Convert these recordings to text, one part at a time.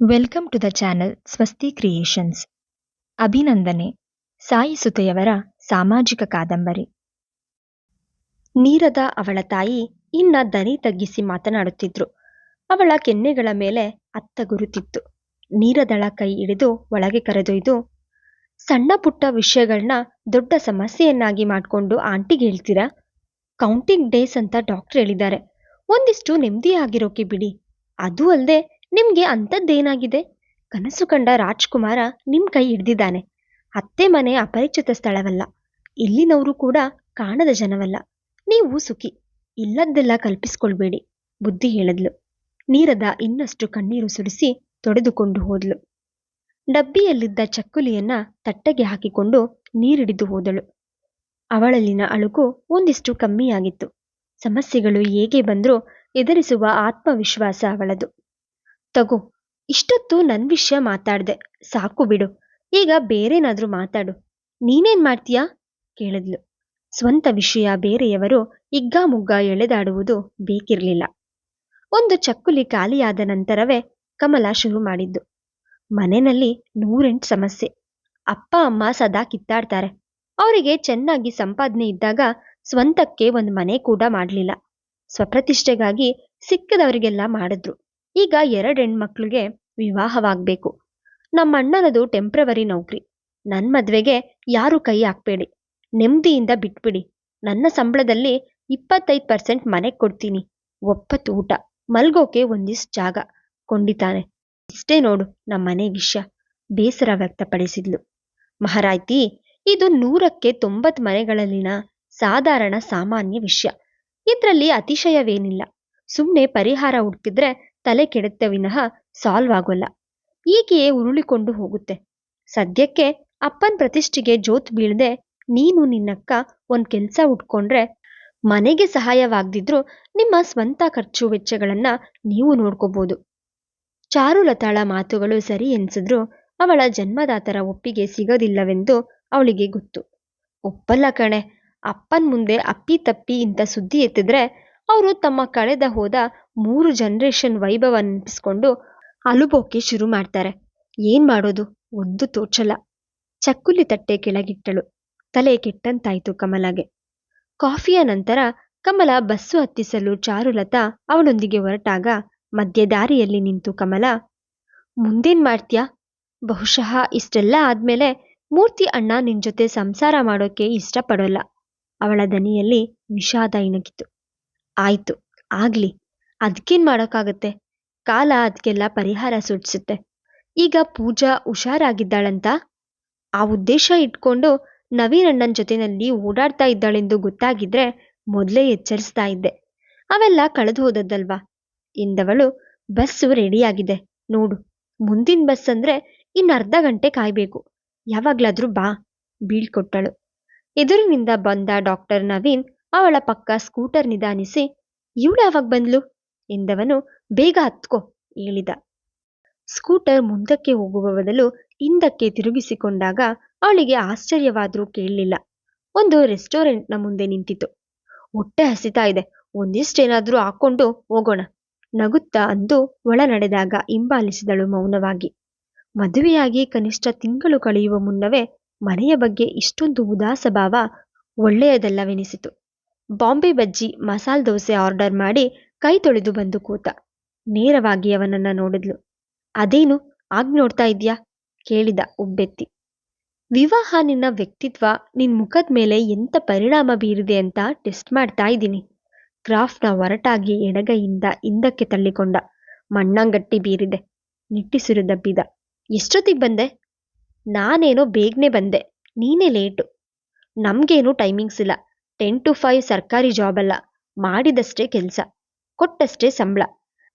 Welcome to the channel Swasti creations ಅಭಿನಂದನೆ ಸಾಯಿ ಸುತೆಯವರ ಸಾಮಾಜಿಕ ಕಾದಂಬರಿ ನೀರದ ಅವಳ ತಾಯಿ ಇನ್ನ ದನಿ ತಗ್ಗಿಸಿ ಮಾತನಾಡುತ್ತಿದ್ರು ಅವಳ ಕೆನ್ನೆಗಳ ಮೇಲೆ ಅತ್ತ ಗುರುತಿತ್ತು ನೀರದಳ ಕೈ ಹಿಡಿದು ಒಳಗೆ ಕರೆದೊಯ್ದು ಸಣ್ಣ ಪುಟ್ಟ ವಿಷಯಗಳನ್ನ ದೊಡ್ಡ ಸಮಸ್ಯೆಯನ್ನಾಗಿ ಮಾಡಿಕೊಂಡು ಆಂಟಿಗೆ ಹೇಳ್ತೀರಾ ಕೌಂಟಿಂಗ್ ಡೇಸ್ ಅಂತ ಡಾಕ್ಟರ್ ಹೇಳಿದ್ದಾರೆ ಒಂದಿಷ್ಟು ನೆಮ್ಮದಿಯಾಗಿರೋಕೆ ಬಿಡಿ ಅದು ಅಲ್ಲದೆ ನಿಮ್ಗೆ ಅಂಥದ್ದೇನಾಗಿದೆ? ಕನಸು ಕಂಡ ರಾಜ್ಕುಮಾರ ನಿಮ್ ಕೈ ಹಿಡ್ದಿದ್ದಾನೆ. ಅತ್ತೆ ಮನೆ ಅಪರಿಚಿತ ಸ್ಥಳವಲ್ಲ. ಇಲ್ಲಿನವರು ಕೂಡ ಕಾಣದ ಜನವಲ್ಲ. ನೀವು ಸುಖಿ. ಇಲ್ಲದ್ದೆಲ್ಲ ಕಲ್ಪಿಸ್ಕೊಳ್ಬೇಡಿ, ಬುದ್ಧಿ ಹೇಳದ್ಲು. ನೀರದ ಇನ್ನಷ್ಟು ಕಣ್ಣೀರು ಸುರಿಸಿ ತೊಡೆದುಕೊಂಡು ಹೋದ್ಲು. ಡಬ್ಬಿಯಲ್ಲಿದ್ದ ಚಕ್ಕುಲಿಯನ್ನ ತಟ್ಟೆಗೆ ಹಾಕಿಕೊಂಡು ನೀರಿಡಿದು ಹೋದಳು. ಅವಳಲ್ಲಿನ ಅಳುಕು ಒಂದಿಷ್ಟು ಕಮ್ಮಿಯಾಗಿತ್ತು. ಸಮಸ್ಯೆಗಳು ಹೇಗೆ ಬಂದರೂ ಎದುರಿಸುವ ಆತ್ಮವಿಶ್ವಾಸ ಅವಳದು. ತಗೋ. ಇಷ್ಟೊತ್ತು ನನ್ ವಿಷಯ ಮಾತಾಡ್ದೆ. ಸಾಕು ಬಿಡು. ಈಗ ಬೇರೇನಾದ್ರೂ ಮಾತಾಡು. ನೀನೇನ್ ಮಾಡ್ತೀಯಾ? ಕೇಳಿದ್ಲು. ಸ್ವಂತ ವಿಷಯ ಬೇರೆಯವರು ಹಿಗ್ಗಾಮುಗ್ಗಾ ಎಳೆದಾಡುವುದು ಬೇಕಿರ್ಲಿಲ್ಲ. ಒಂದು ಚಕ್ಕುಲಿ ಖಾಲಿಯಾದ ನಂತರವೇ ಕಮಲ ಶುರು ಮಾಡಿದ್ದು. ಮನೆಯಲ್ಲಿ ನೂರೆಂಟು ಸಮಸ್ಯೆ. ಅಪ್ಪ, ಅಮ್ಮ ಸದಾ ಕಿತ್ತಾಡ್ತಾರೆ. ಅವರಿಗೆ ಚೆನ್ನಾಗಿ ಸಂಪಾದನೆ ಇದ್ದಾಗ ಸ್ವಂತಕ್ಕೆ ಒಂದು ಮನೆ ಕೂಡ ಮಾಡಲಿಲ್ಲ. ಸ್ವಪ್ರತಿಷ್ಠೆಗಾಗಿ ಸಿಕ್ಕದವರಿಗೆಲ್ಲ ಮಾಡಿದ್ರು. ಈಗ ಎರಡು ಹೆಣ್ಮಕ್ಳಿಗೆ ವಿವಾಹವಾಗಬೇಕು. ನಮ್ಮಣ್ಣನದು ಟೆಂಪ್ರವರಿ ನೌಕರಿ. ನನ್ನ ಮದುವೆಗೆ ಯಾರು ಕೈ ಹಾಕ್ಬೇಡಿ. ನೆಮ್ಮದಿಯಿಂದ ಬಿಟ್ಬಿಡಿ. ನನ್ನ ಸಂಬಳದಲ್ಲಿ ಇಪ್ಪತ್ತೈದು ಪರ್ಸೆಂಟ್ ಮನೆಗೆ ಕೊಡ್ತೀನಿ. ಒಪ್ಪತ್ತು ಊಟ. ಮಲ್ಗೋಕೆ ಒಂದಿಷ್ಟು ಜಾಗ. ಕೊಂಡಿತಾನೆ ಇಷ್ಟೇ ನೋಡು ನಮ್ಮ ಮನೆ ವಿಷಯ. ಬೇಸರ ವ್ಯಕ್ತಪಡಿಸಿದ್ಲು. ಮಹಾರಾಯ್ತಿ, ಇದು ನೂರಕ್ಕೆ ತೊಂಬತ್ತು ಮನೆಗಳಲ್ಲಿನ ಸಾಧಾರಣ ಸಾಮಾನ್ಯ ವಿಷಯ. ಇದರಲ್ಲಿ ಅತಿಶಯವೇನಿಲ್ಲ. ಸುಮ್ಮನೆ ಪರಿಹಾರ ಹುಡುಕಿದ್ರೆ ತಲೆ ಕೆಡುತ್ತೆ ವಿನಃ ಸಾಲ್ವ್ ಆಗೋಲ್ಲ. ಹೀಗೆಯೇ ಉರುಳಿಕೊಂಡು ಹೋಗುತ್ತೆ. ಸದ್ಯಕ್ಕೆ ಅಪ್ಪನ್ ಪ್ರತಿಷ್ಠೆಗೆ ಜೋತ್ ಬೀಳದೆ ನೀನು ನಿನ್ನಕ್ಕ ಒಂದ್ ಕೆಲ್ಸ ಉಟ್ಕೊಂಡ್ರೆ ಮನೆಗೆ ಸಹಾಯವಾಗದಿದ್ರೂ ನಿಮ್ಮ ಸ್ವಂತ ಖರ್ಚು ವೆಚ್ಚಗಳನ್ನ ನೀವು ನೋಡ್ಕೋಬೋದು. ಚಾರುಲತಾಳ ಮಾತುಗಳು ಸರಿ ಎನ್ಸಿದ್ರು ಅವಳ ಜನ್ಮದಾತರ ಒಪ್ಪಿಗೆ ಸಿಗೋದಿಲ್ಲವೆಂದು ಅವಳಿಗೆ ಗೊತ್ತು. ಒಪ್ಪಲ್ಲ ಕಣೆ, ಅಪ್ಪನ್ ಮುಂದೆ ಅಪ್ಪಿ ತಪ್ಪಿ ಇಂಥ ಸುದ್ದಿ ಎತ್ತಿದ್ರೆ ಅವರು ತಮ್ಮ ಕಳೆದ ಹೋದ ಮೂರು ಜನರೇಷನ್ ವೈಭವ ನೆನಪಿಸ್ಕೊಂಡು ಅಲುಬೋಕೆ ಶುರು ಮಾಡ್ತಾರೆ. ಏನ್ ಮಾಡೋದು? ಒಂದು ತೋಚಲ್ಲ ಚಕ್ಕುಲಿ ತಟ್ಟೆ ಕೆಳಗಿಟ್ಟಳು. ತಲೆ ಕೆಟ್ಟಂತಾಯ್ತು ಕಮಲಗೆ. ಕಾಫಿಯ ನಂತರ ಕಮಲ ಬಸ್ಸು ಹತ್ತಿಸಲು ಚಾರುಲತಾ ಅವಳೊಂದಿಗೆ ಹೊರಟಾಗ ಮಧ್ಯದಾರಿಯಲ್ಲಿ ನಿಂತು ಕಮಲ, ಮುಂದೇನ್ ಮಾಡ್ತೀಯಾ? ಬಹುಶಃ ಇಷ್ಟೆಲ್ಲ ಆದ್ಮೇಲೆ ಮೂರ್ತಿ ಅಣ್ಣ ನಿನ್ ಜೊತೆ ಸಂಸಾರ ಮಾಡೋಕೆ ಇಷ್ಟಪಡೋಲ್ಲ. ಅವಳ ದನಿಯಲ್ಲಿ ವಿಷಾದ ಇಣುಕಿತು. ಆಯ್ತು, ಆಗ್ಲಿ. ಅದಕ್ಕೇನ್ ಮಾಡೋಕ್ಕಾಗತ್ತೆ? ಕಾಲ ಅದಕ್ಕೆಲ್ಲ ಪರಿಹಾರ ಸೂಚಿಸುತ್ತೆ. ಈಗ ಪೂಜಾ ಹುಷಾರಾಗಿದ್ದಾಳಂತ? ಆ ಉದ್ದೇಶ ಇಟ್ಕೊಂಡು ನವೀನ್ ಅಣ್ಣನ ಜೊತೆನಲ್ಲಿ ಓಡಾಡ್ತಾ ಇದ್ದಾಳೆಂದು ಗೊತ್ತಾಗಿದ್ರೆ ಮೊದಲೇ ಎಚ್ಚರಿಸ್ತಾ ಇದ್ದೆ. ಅವೆಲ್ಲ ಕಳೆದು ಹೋದದ್ದಲ್ವಾ? ಎಂದವಳು ಬಸ್ಸು ರೆಡಿಯಾಗಿದೆ. ನೋಡು, ಮುಂದಿನ ಬಸ್ ಅಂದ್ರೆ ಇನ್ನು ಅರ್ಧ ಗಂಟೆ ಕಾಯ್ಬೇಕು. ಯಾವಾಗ್ಲಾದ್ರೂ ಬಾ, ಬೀಳ್ಕೊಟ್ಟಳು. ಎದುರಿನಿಂದ ಬಂದ ಡಾಕ್ಟರ್ ನವೀನ್ ಅವಳ ಪಕ್ಕ ಸ್ಕೂಟರ್ ನಿಧಾನಿಸಿ, ಇವಳು ಯಾವಾಗ ಬಂದ್ಲು? ಎಂದವನು ಬೇಗ ಹತ್ಕೋ ಹೇಳಿದ. ಸ್ಕೂಟರ್ ಮುಂದಕ್ಕೆ ಹೋಗುವ ಬದಲು ಹಿಂದಕ್ಕೆ ತಿರುಗಿಸಿಕೊಂಡಾಗ ಅವಳಿಗೆ ಆಶ್ಚರ್ಯವಾದರೂ ಕೇಳಲಿಲ್ಲ. ಒಂದು ರೆಸ್ಟೋರೆಂಟ್ನ ಮುಂದೆ ನಿಂತಿತು ಹೊಟ್ಟೆ ಹಸಿತಾ ಇದೆ. ಒಂದಿಷ್ಟೇನಾದ್ರೂ ಹಾಕೊಂಡು ಹೋಗೋಣ ನಗುತ್ತಾ ಅಂದು ಒಳ ನಡೆದಾಗ ಹಿಂಬಾಲಿಸಿದಳು ಮೌನವಾಗಿ. ಮದುವೆಯಾಗಿ ಕನಿಷ್ಠ ತಿಂಗಳು ಕಳೆಯುವ ಮುನ್ನವೇ ಮನೆಯ ಬಗ್ಗೆ ಇಷ್ಟೊಂದು ಉದಾಸ ಭಾವ ಒಳ್ಳೆಯದಲ್ಲವೆನಿಸಿತು. ಬಾಂಬೆ ಬಜ್ಜಿ, ಮಸಾಲ ದೋಸೆ ಆರ್ಡರ್ ಮಾಡಿ ಕೈ ತೊಳೆದು ಬಂದು ಕೂತ. ನೇರವಾಗಿ ಅವನನ್ನ ನೋಡಿದ್ಲು. ಅದೇನು, ಆಗ್ ನೋಡ್ತಾ ಇದ್ಯಾ? ಕೇಳಿದ ಉಬ್ಬೆತ್ತಿ. ವಿವಾಹ ನಿನ್ನ ವ್ಯಕ್ತಿತ್ವ, ನಿನ್ ಮುಖದ ಮೇಲೆ ಎಂತ ಪರಿಣಾಮ ಬೀರಿದೆ ಅಂತ ಟೆಸ್ಟ್ ಮಾಡ್ತಾ ಇದ್ದೀನಿ. ಗ್ರಾಫ್ನ ಒರಟಾಗಿ ಎಡಗೈಯಿಂದ ಹಿಂದಕ್ಕೆ ತಳ್ಳಿಕೊಂಡ. ಮಣ್ಣಂಗಟ್ಟಿ ಬೀರಿದೆ. ನಿಟ್ಟಿಸಿರು ದಬ್ಬಿದ. ಎಷ್ಟೊತ್ತಿಗೆ ಬಂದೆ? ನಾನೇನೋ ಬೇಗನೆ ಬಂದೆ. ನೀನೇ ಲೇಟು. ನಮಗೇನು ಟೈಮಿಂಗ್ಸ್ ಇಲ್ಲ. ಟೆನ್ ಟು ಫೈವ್ ಸರ್ಕಾರಿ ಜಾಬ್ ಅಲ್ಲ, ಮಾಡಿದಷ್ಟೇ ಕೆಲಸ, ಕೊಟ್ಟಷ್ಟೇ ಸಂಬಳ.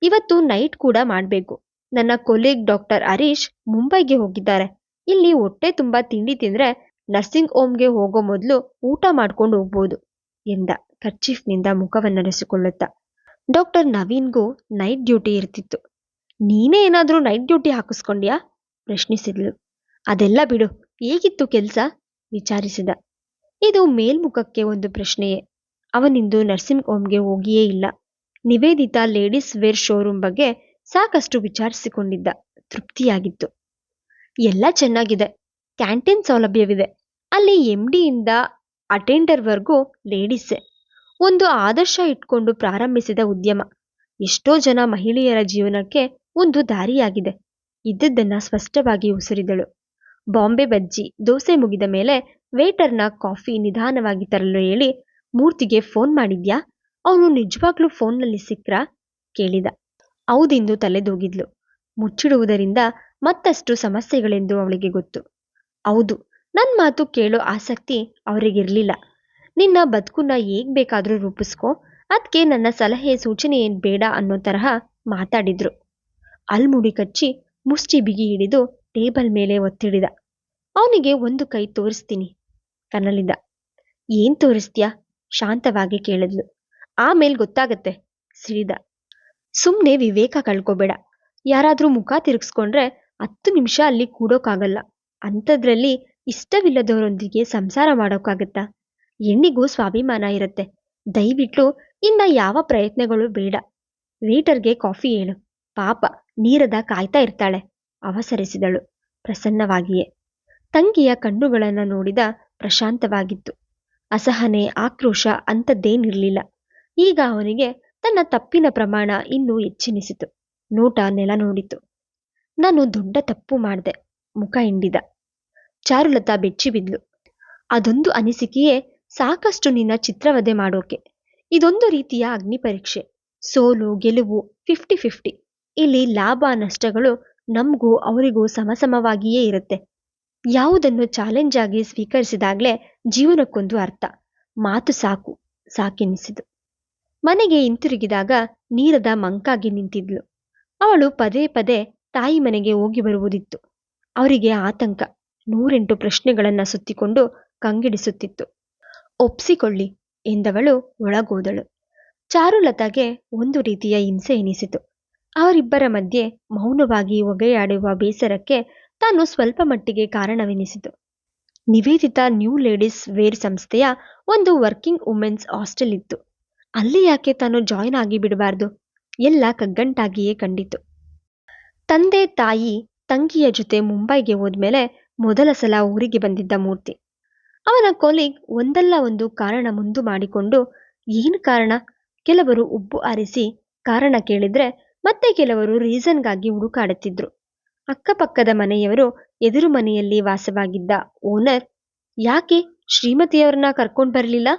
ಇವತ್ತು ನೈಟ್ ಕೂಡ ಮಾಡಬೇಕು. ನನ್ನ ಕೊಲೀಗ್ ಡಾಕ್ಟರ್ ಹರೀಶ್ ಮುಂಬೈಗೆ ಹೋಗಿದ್ದಾರೆ. ಇಲ್ಲಿ ಹೊಟ್ಟೆ ತುಂಬ ತಿಂಡಿ ತಿಂದ್ರೆ ನರ್ಸಿಂಗ್ ಹೋಮ್ಗೆ ಹೋಗೋ ಮೊದಲು ಊಟ ಮಾಡ್ಕೊಂಡು ಹೋಗ್ಬೋದು ಎಂದ ಕರ್ಚೀಫ್ನಿಂದ ಮುಖವನ್ನರೆಸಿಕೊಳ್ಳುತ್ತಾ ಡಾಕ್ಟರ್ ನವೀನ್ಗೂ ನೈಟ್ ಡ್ಯೂಟಿ ಇರ್ತಿತ್ತು. ನೀನೇ ಏನಾದರೂ ನೈಟ್ ಡ್ಯೂಟಿ ಹಾಕಿಸ್ಕೊಂಡ್ಯಾ? ಪ್ರಶ್ನಿಸಿದ್ಲು. ಅದೆಲ್ಲ ಬಿಡು, ಹೇಗಿತ್ತು ಕೆಲಸ? ವಿಚಾರಿಸಿದ. ಇದು ಮೇಲ್ಮುಖಕ್ಕೆ ಒಂದು ಪ್ರಶ್ನೆಯೇ. ಅವನಿಂದು ನರ್ಸಿಂಗ್ ಹೋಮ್ಗೆ ಹೋಗಿಯೇ ಇಲ್ಲ. ನಿವೇದಿತಾ ಲೇಡೀಸ್ ವೇರ್ ಶೋರೂಮ್ ಬಗ್ಗೆ ಸಾಕಷ್ಟು ವಿಚಾರಿಸಿಕೊಂಡಿದ್ದ. ತೃಪ್ತಿಯಾಗಿತ್ತು. ಎಲ್ಲ ಚೆನ್ನಾಗಿದೆ. ಕ್ಯಾಂಟೀನ್ ಸೌಲಭ್ಯವಿದೆ. ಅಲ್ಲಿ ಎಂ ಡಿಯಿಂದ ಅಟೆಂಡರ್ವರೆಗೂ ಲೇಡೀಸೇ ಒಂದು ಆದರ್ಶ ಇಟ್ಕೊಂಡು ಪ್ರಾರಂಭಿಸಿದ ಉದ್ಯಮ. ಎಷ್ಟೋ ಜನ ಮಹಿಳೆಯರ ಜೀವನಕ್ಕೆ ಒಂದು ದಾರಿಯಾಗಿದೆ. ಇದ್ದದ್ದನ್ನ ಸ್ಪಷ್ಟವಾಗಿ ಉಸಿರಿದಳು. ಬಾಂಬೆ ಬಜ್ಜಿ, ದೋಸೆ ಮುಗಿದ ಮೇಲೆ ವೇಟರ್ನ ಕಾಫಿ ನಿಧಾನವಾಗಿ ತರಲು ಹೇಳಿ, ಮೂರ್ತಿಗೆ ಫೋನ್ ಮಾಡಿದ್ಯಾ? ಅವನು ನಿಜವಾಗ್ಲೂ ಫೋನ್ನಲ್ಲಿ ಸಿಕ್ರಾ? ಕೇಳಿದ. ಹೌದೆಂದು ತಲೆದೂಗಿದ್ಲು. ಮುಚ್ಚಿಡುವುದರಿಂದ ಮತ್ತಷ್ಟು ಸಮಸ್ಯೆಗಳೆಂದು ಅವಳಿಗೆ ಗೊತ್ತು. ಹೌದು ನನ್ನ ಮಾತು ಕೇಳೋ ಆಸಕ್ತಿ ಅವರಿಗಿರಲಿಲ್ಲ. ನಿನ್ನ ಬದುಕನ್ನ ಹೇಗ್ ಬೇಕಾದರೂ ರೂಪಿಸ್ಕೋ ಅದಕ್ಕೆ ನನ್ನ ಸಲಹೆ ಸೂಚನೆ ಏನು ಬೇಡ ಅನ್ನೋ ತರಹ ಮಾತಾಡಿದ್ರು. ಅಲ್ಮುಡಿ ಕಚ್ಚಿ ಮುಷ್ಟಿ ಬಿಗಿ ಹಿಡಿದು ಟೇಬಲ್ ಮೇಲೆ ಒತ್ತಿಡಿದ. ಅವನಿಗೆ ಒಂದು ಕೈ ತೋರಿಸ್ತೀನಿ. ಕನ್ನಲಿದ ಏನ್ ತೋರಿಸ್ತೀಯಾ? ಶಾಂತವಾಗಿ ಕೇಳಿದ್ಲು. ಆಮೇಲೆ ಗೊತ್ತಾಗತ್ತೆ, ಸಿಡಿದ. ಸುಮ್ನೆ ವಿವೇಕ ಕಳ್ಕೋಬೇಡ. ಯಾರಾದ್ರೂ ಮುಖ ತಿರುಗಿಸ್ಕೊಂಡ್ರೆ ಹತ್ತು ನಿಮಿಷ ಅಲ್ಲಿ ಕೂಡೋಕಾಗಲ್ಲ. ಅಂಥದ್ರಲ್ಲಿ ಇಷ್ಟವಿಲ್ಲದವರೊಂದಿಗೆ ಸಂಸಾರ ಮಾಡೋಕ್ಕಾಗತ್ತಾ? ಹೆಣ್ಣಿಗೂ ಸ್ವಾಭಿಮಾನ ಇರುತ್ತೆ. ದಯವಿಟ್ಟು ಇನ್ನ ಯಾವ ಪ್ರಯತ್ನಗಳು ಬೇಡ. ವೇಟರ್ಗೆ ಕಾಫಿ ಹೇಳು. ಪಾಪ, ನೀರದ ಕಾಯ್ತಾ ಇರ್ತಾಳೆ, ಅವಸರಿಸಿದಳು ಪ್ರಸನ್ನವಾಗಿಯೇ. ತಂಗಿಯ ಕಣ್ಣುಗಳನ್ನ ನೋಡಿದ ಪ್ರಶಾಂತವಾಗಿತ್ತು. ಅಸಹನೆ, ಆಕ್ರೋಶ ಅಂಥದ್ದೇನಿರಲಿಲ್ಲ. ಈಗ ಅವನಿಗೆ ತನ್ನ ತಪ್ಪಿನ ಪ್ರಮಾಣ ಇನ್ನೂ ಹೆಚ್ಚೆನಿಸಿತು. ನೋಟ ನೆಲ ನೋಡಿತು ನಾನು ದೊಡ್ಡ ತಪ್ಪು ಮಾಡಿದೆ, ಮುಖ ಹಿಂಡಿದ. ಚಾರುಲತಾ ಬೆಚ್ಚಿ ಬಿದ್ಲು. ಅದೊಂದು ಅನಿಸಿಕೆಯೇ ಸಾಕಷ್ಟು ನಿನ್ನ ಚಿತ್ರವಧೆ ಮಾಡೋಕೆ. ಇದೊಂದು ರೀತಿಯ ಅಗ್ನಿ ಪರೀಕ್ಷೆ. ಸೋಲು, ಗೆಲುವು ಫಿಫ್ಟಿ ಫಿಫ್ಟಿ ಇಲ್ಲಿ ಲಾಭ, ನಷ್ಟಗಳು ನಮಗೂ ಅವರಿಗೂ ಸಮಸಮವಾಗಿಯೇ ಇರುತ್ತೆ. ಯಾವುದನ್ನು ಚಾಲೆಂಜ್ ಆಗಿ ಸ್ವೀಕರಿಸಿದಾಗಲೇ ಜೀವನಕ್ಕೊಂದು ಅರ್ಥ. ಮಾತು ಸಾಕು, ಸಾಕೆನಿಸಿತು. ಮನೆಗೆ ಹಿಂತಿರುಗಿದಾಗ ನೀರದ ಮಂಕಾಗಿ ನಿಂತಿದ್ಲು. ಅವಳು ಪದೇ ಪದೇ ತಾಯಿ ಮನೆಗೆ ಹೋಗಿ ಬರುವುದಿತ್ತು. ಅವರಿಗೆ ಆತಂಕ, ನೂರೆಂಟು ಪ್ರಶ್ನೆಗಳನ್ನ ಸುತ್ತಿಕೊಂಡು ಕಂಗೆಡಿಸುತ್ತಿತ್ತು. ಒಪ್ಸಿಕೊಳ್ಳಿ ಎಂದವಳು ಒಳಗೋದಳು. ಚಾರುಲತಾಗೆ ಒಂದು ರೀತಿಯ ಹಿಂಸೆ ಎನಿಸಿತು. ಅವರಿಬ್ಬರ ಮಧ್ಯೆ ಮೌನವಾಗಿ ಒಗೆಯಾಡುವ ಬೇಸರಕ್ಕೆ ತಾನು ಸ್ವಲ್ಪ ಮಟ್ಟಿಗೆ ಕಾರಣವೆನಿಸಿತು. ನಿವೇದಿತ ನ್ಯೂ ಲೇಡೀಸ್ ವೇರ್ ಸಂಸ್ಥೆಯ ಒಂದು ವರ್ಕಿಂಗ್ ವುಮೆನ್ಸ್ ಹಾಸ್ಟೆಲ್ ಇತ್ತು. ಅಲ್ಲಿ ಯಾಕೆ ತಾನು ಜಾಯಿನ್ ಆಗಿ ಬಿಡಬಾರ್ದು? ಎಲ್ಲ ಕಗ್ಗಂಟಾಗಿಯೇ ಕಂಡಿತು. ತಂದೆ ತಾಯಿ ತಂಗಿಯ ಜೊತೆ ಮುಂಬೈಗೆ ಹೋದ್ಮೇಲೆ ಮೊದಲ ಸಲ ಊರಿಗೆ ಬಂದಿದ್ದ ಮೂರ್ತಿ. ಅವನ ಕೊಲೀಗ್ ಒಂದಲ್ಲ ಒಂದು ಕಾರಣ ಮುಂದು ಮಾಡಿಕೊಂಡು ಏನು ಕಾರಣ? ಕೆಲವರು ಉಬ್ಬು ಆರಿಸಿ ಕಾರಣ ಕೇಳಿದ್ರೆ ಮತ್ತೆ ಕೆಲವರು ರೀಸನ್ಗಾಗಿ ಹುಡುಕಾಡುತ್ತಿದ್ರು. ಅಕ್ಕಪಕ್ಕದ ಮನೆಯವರು ಎದುರು ಮನೆಯಲ್ಲಿ ವಾಸವಾಗಿದ್ದ ಓನರ್, ಯಾಕೆ ಶ್ರೀಮತಿಯವ್ರನ್ನ ಕರ್ಕೊಂಡ್ ಬರ್ಲಿಲ್ಲ?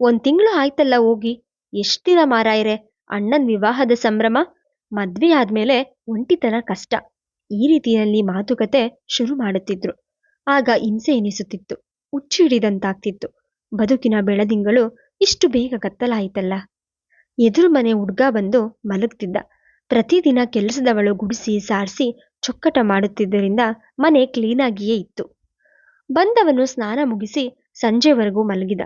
ಒಂದ್ ತಿಂಗಳು ಆಯ್ತಲ್ಲ ಹೋಗಿ. ಎಷ್ಟಿನ ಮಾರಾಯರೆ? ಅಣ್ಣನ್ ವಿವಾಹದ ಸಂಭ್ರಮ? ಮದ್ವೆ ಆದ್ಮೇಲೆ ಒಂಟಿತನ ಕಷ್ಟ. ಈ ರೀತಿಯಲ್ಲಿ ಮಾತುಕತೆ ಶುರು ಮಾಡುತ್ತಿದ್ರು. ಆಗ ಹಿಂಸೆ ಎನಿಸುತ್ತಿತ್ತು. ಹುಚ್ಚು ಹಿಡಿದಂತಾಗ್ತಿತ್ತು. ಬದುಕಿನ ಬೆಳದಿಂಗಳು ಇಷ್ಟು ಬೇಗ ಕತ್ತಲಾಯಿತಲ್ಲ. ಎದುರು ಮನೆ ಹುಡ್ಗ ಬಂದು ಮಲಗ್ತಿದ್ದ. ಪ್ರತಿದಿನ ಕೆಲಸದವಳು ಗುಡಿಸಿ ಸಾರಿಸಿ ಚೊಕ್ಕಟ ಮಾಡುತ್ತಿದ್ದರಿಂದ ಮನೆ ಕ್ಲೀನಾಗಿಯೇ ಇತ್ತು. ಬಂದವನು ಸ್ನಾನ ಮುಗಿಸಿ ಸಂಜೆವರೆಗೂ ಮಲಗಿದ.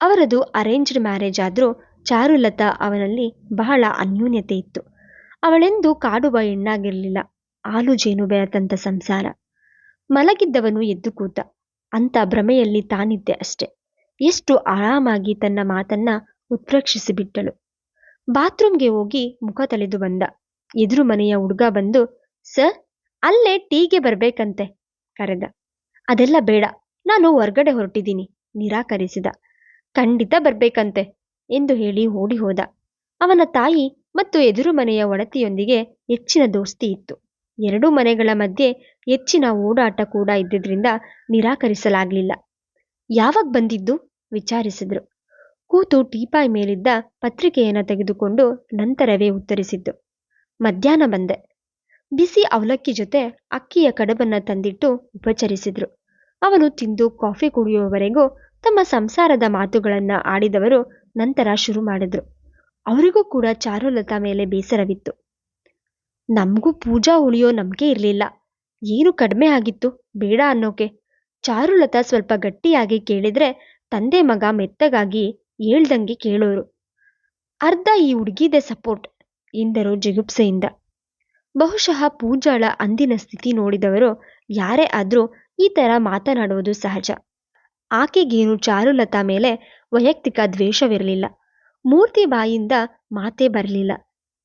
ಅವರದು ಅರೇಂಜ್ಡ್ ಮ್ಯಾರೇಜ್ ಆದರೂ ಚಾರುಲತಾ ಅವನಲ್ಲಿ ಬಹಳ ಅನ್ಯೂನ್ಯತೆ ಇತ್ತು. ಅವಳೆಂದು ಕಾಡುವ ಹೆಣ್ಣಾಗಿರಲಿಲ್ಲ. ಹಾಲು ಜೇನು ಬೆರೆತಂಥ ಸಂಸಾರ. ಮಲಗಿದ್ದವನು ಎದ್ದು ಕೂತ. ಅಂತ ಭ್ರಮೆಯಲ್ಲಿ ತಾನಿದ್ದೆ ಅಷ್ಟೆ. ಎಷ್ಟು ಆರಾಮಾಗಿ ತನ್ನ ಮಾತನ್ನ ಉತ್ಪ್ರೇಕ್ಷಿಸಿಬಿಟ್ಟಳು. ಬಾತ್ರೂಮ್ಗೆ ಹೋಗಿ ಮುಖ ತೊಳೆದು ಬಂದ. ಎದುರು ಮನೆಯ ಹುಡುಗ ಬಂದು ಸರ್ ಅಲ್ಲೇ ಟೀಗೆ ಬರ್ಬೇಕಂತೆ, ಕರೆದ. ಅದೆಲ್ಲ ಬೇಡ, ನಾನು ಹೊರ್ಗಡೆ ಹೊರಟಿದ್ದೀನಿ, ನಿರಾಕರಿಸಿದ. ಖಂಡಿತ ಬರ್ಬೇಕಂತೆ, ಎಂದು ಹೇಳಿ ಓಡಿ ಹೋದ. ಅವನ ತಾಯಿ ಮತ್ತು ಎದುರು ಮನೆಯ ಒಡತಿಯೊಂದಿಗೆ ಹೆಚ್ಚಿನ ದೋಸ್ತಿ ಇತ್ತು. ಎರಡೂ ಮನೆಗಳ ಮಧ್ಯೆ ಹೆಚ್ಚಿನ ಓಡಾಟ ಕೂಡ ಇದ್ದಿದ್ರಿಂದ ನಿರಾಕರಿಸಲಾಗಲಿಲ್ಲ. ಯಾವಾಗ ಬಂದಿದ್ದು? ವಿಚಾರಿಸಿದ್ರು. ಕೂತು ಟೀಪಾಯ್ ಮೇಲಿದ್ದ ಪತ್ರಿಕೆಯನ್ನು ತೆಗೆದುಕೊಂಡು ನಂತರವೇ ಉತ್ತರಿಸಿದ್ದು. ಮಧ್ಯಾಹ್ನ ಬಂದೆ. ಬಿಸಿ ಅವಲಕ್ಕಿ ಜೊತೆ ಅಕ್ಕಿಯ ಕಡಬನ್ನ ತಂದಿಟ್ಟು ಉಪಚರಿಸಿದ್ರು. ಅವನು ತಿಂದು ಕಾಫಿ ಕುಡಿಯುವವರೆಗೂ ತಮ್ಮ ಸಂಸಾರದ ಮಾತುಗಳನ್ನ ಆಡಿದವರು ನಂತರ ಶುರು ಮಾಡಿದ್ರು. ಅವರಿಗೂ ಕೂಡ ಚಾರುಲತಾ ಮೇಲೆ ಬೇಸರವಿತ್ತು. ನಮಗೂ ಪೂಜಾ ಉಳಿಯೋ ನಂಬಿಕೆ ಇರಲಿಲ್ಲ. ಏನು ಕಡಿಮೆ ಆಗಿತ್ತು? ಬೇಡ ಅನ್ನೋಕೆ. ಚಾರುಲತಾ ಸ್ವಲ್ಪ ಗಟ್ಟಿಯಾಗಿ ಕೇಳಿದ್ರೆ ತಂದೆ ಮಗ ಮೆತ್ತಗಾಗಿ ಹೇಳ್ದಂಗೆ ಕೇಳೋರು. ಅರ್ಧ ಈ ಹುಡುಗಿದೆ ಸಪೋರ್ಟ್, ಎಂದರು ಜಿಗುಪ್ಸೆಯಿಂದ. ಬಹುಶಃ ಪೂಜಾಳ ಅಂದಿನ ಸ್ಥಿತಿ ನೋಡಿದವರು ಯಾರೇ ಆದರೂ ಈ ತರ ಮಾತನಾಡುವುದು ಸಹಜ. ಆಕೆಗೇನು ಚಾರುಲತಾ ಮೇಲೆ ವೈಯಕ್ತಿಕ ದ್ವೇಷವಿರಲಿಲ್ಲ. ಮೂರ್ತಿ ಬಾಯಿಂದ ಮಾತೇ ಬರಲಿಲ್ಲ.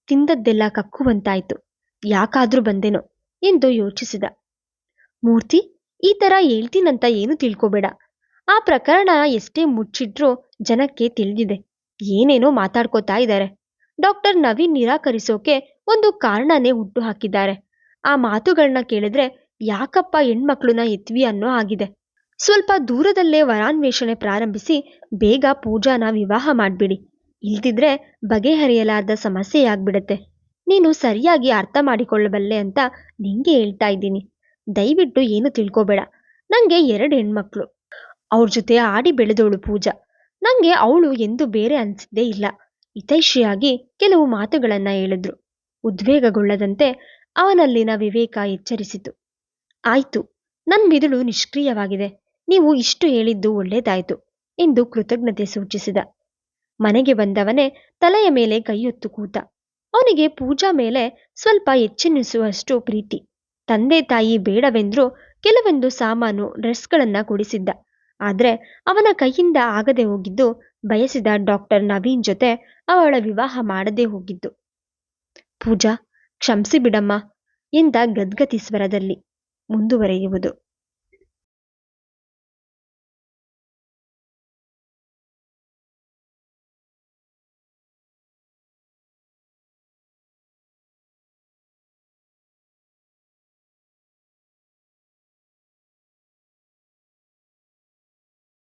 ತಿಂದದ್ದೆಲ್ಲ ಕಕ್ಕುವಂತಾಯ್ತು. ಯಾಕಾದ್ರೂ ಬಂದೆನೋ ಎಂದು ಯೋಚಿಸಿದ. ಮೂರ್ತಿ, ಈ ತರ ಹೇಳ್ತೀನಂತ ಏನು ತಿಳ್ಕೊಬೇಡ. ಆ ಪ್ರಕರಣ ಎಷ್ಟೇ ಮುಚ್ಚಿಟ್ರೂ ಜನಕ್ಕೆ ತಿಳಿದಿದೆ. ಏನೇನೋ ಮಾತಾಡ್ಕೋತಾ ಇದ್ದಾರೆ. ಡಾಕ್ಟರ್ ನವೀನ್ ನಿರಾಕರಿಸೋಕೆ ಒಂದು ಕಾರಣನೇ ಹುಟ್ಟು ಹಾಕಿದ್ದಾರೆ. ಆ ಮಾತುಗಳನ್ನ ಕೇಳಿದ್ರೆ, ಯಾಕಪ್ಪ ಹೆಣ್ಮಕ್ಳನ್ನ ಎತ್ವಿ ಅನ್ನೋ ಆಗಿದೆ. ಸ್ವಲ್ಪ ದೂರದಲ್ಲೇ ವರಾನ್ವೇಷಣೆ ಪ್ರಾರಂಭಿಸಿ, ಬೇಗ ಪೂಜಾನ ವಿವಾಹ ಮಾಡಿಬಿಡಿ. ಇಲ್ದಿದ್ರೆ ಬಗೆಹರಿಯಲಾದ ಸಮಸ್ಯೆಯಾಗ್ಬಿಡತ್ತೆ ನೀನು ಸರಿಯಾಗಿ ಅರ್ಥ ಮಾಡಿಕೊಳ್ಳಬಲ್ಲೆ ಅಂತ ನಿಂಗೆ ಹೇಳ್ತಾ ಇದ್ದೀನಿ. ದಯವಿಟ್ಟು ಏನು ತಿಳ್ಕೊಬೇಡ. ನಂಗೆ ಎರಡು ಹೆಣ್ಮಕ್ಳು. ಅವ್ರ ಜೊತೆ ಆಡಿ ಬೆಳೆದವಳು ಪೂಜಾ. ನಂಗೆ ಅವಳು ಎಂದು ಬೇರೆ ಅನ್ಸಿದ್ದೇ ಇಲ್ಲ. ಹಿತೈಷಿಯಾಗಿ ಕೆಲವು ಮಾತುಗಳನ್ನ ಹೇಳಿದ್ರು. ಉದ್ವೇಗಗೊಳ್ಳದಂತೆ ಅವನಲ್ಲಿನ ವಿವೇಕ ಎಚ್ಚರಿಸಿತು. ಆಯ್ತು, ನನ್ ಮಿದುಳು ನಿಷ್ಕ್ರಿಯವಾಗಿದೆ. ನೀವು ಇಷ್ಟು ಹೇಳಿದ್ದು ಒಳ್ಳೇದಾಯ್ತು, ಎಂದು ಕೃತಜ್ಞತೆ ಸೂಚಿಸಿದ. ಮನೆಗೆ ಬಂದವನೇ ತಲೆಯ ಮೇಲೆ ಕೈಯೊತ್ತು ಕೂತ. ಅವನಿಗೆ ಪೂಜಾ ಮೇಲೆ ಸ್ವಲ್ಪ ಎಚ್ಚೆನ್ನಿಸುವಷ್ಟು ಪ್ರೀತಿ. ತಂದೆ ತಾಯಿ ಬೇಡವೆಂದ್ರೂ ಕೆಲವೊಂದು ಸಾಮಾನು, ಡ್ರೆಸ್ಗಳನ್ನ ಕೊಡಿಸಿದ್ದ. ಆದ್ರೆ ಅವನ ಕೈಯಿಂದ ಆಗದೆ ಹೋಗಿದ್ದು ಬಯಸಿದ ಡಾಕ್ಟರ್ ನವೀನ್ ಜೊತೆ ಅವಳ ವಿವಾಹ ಮಾಡದೇ ಹೋಗಿದ್ದು. ಪೂಜಾ ಕ್ಷಮಿಸಿ ಬಿಡಮ್ಮ ಎಂದ ಗದ್ಗತಿ ಸ್ವರದಲ್ಲಿ ಮುಂದುವರೆಯುವುದು.